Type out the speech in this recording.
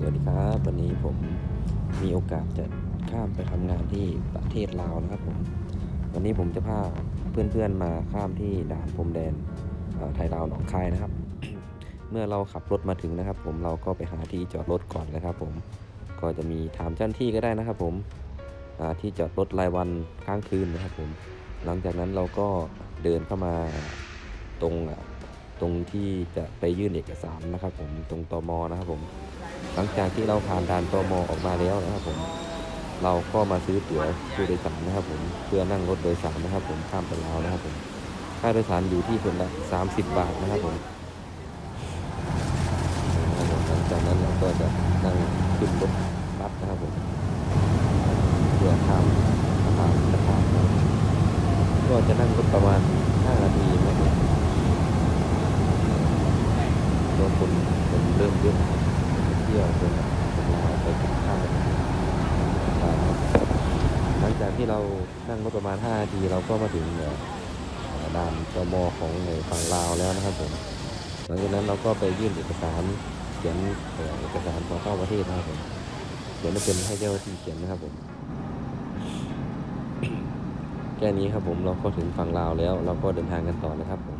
สวัสดีครับวันนี้ผมมีโอกาสจะข้ามไปทำงานที่ประเทศลาวนะครับผมวันนี้ผมจะพาเพื่อนๆมาข้ามที่ด่านพรมแดนไทยลาวหนองคายนะครับ เมื่อเราขับรถมาถึงนะครับ ผมเราก็ไปหาที่จอดรถก่อนเลยครับ ผมก็จะมีถามเจ้าหน้าที่ก็ได้นะครับ ผมที่จอดรถรายวันค้างคืนนะครับ ผมหลังจากนั้นเราก็เดินเข้ามาตรงตรงที่จะไปยื่นเอกสารนะครับ ผมตรงตมนะครับผม หลังจากที่เราผ่านด่านตมออกมาแล้วนะครับผมเราก็มาซื้อตั๋วผู้โดยสารนะครับผมเพื่อนั่งรถโดยสารนะครับ ผมข้ามไปลาวนะครับผมค่าโดยสารอยู่ที่คนละ30 บาทนะครับผมนะครับผมหลังจากนั้นเราก็จะนั่งขึ้นรถบัสนะครับผมเพื่อข้ามสะพานสะพานก็จะนั่งรถประมาณ5นาทีนะครับรถคนคนเริ่มเยอะ เที่ยวจนคนลาไปกินข้าวหลังจากที่เรานั่งรถประมาณ5นาทีเราก็มาถึงด่านตมของในฝั่งลาวแล้วนะครับผมหลังจากนั้นเราก็ไปยื่นเอกสารเขียนเอกสารขอเข้าประเทศนะครับผมเขียนไม่เป็นให้เจ้าหน้าที่เขียนนะครับผมแค่นี้ครับผมเราก็ถึงฝั่งลาวแล้ว เราก็เดินทางกันต่อนะครับผม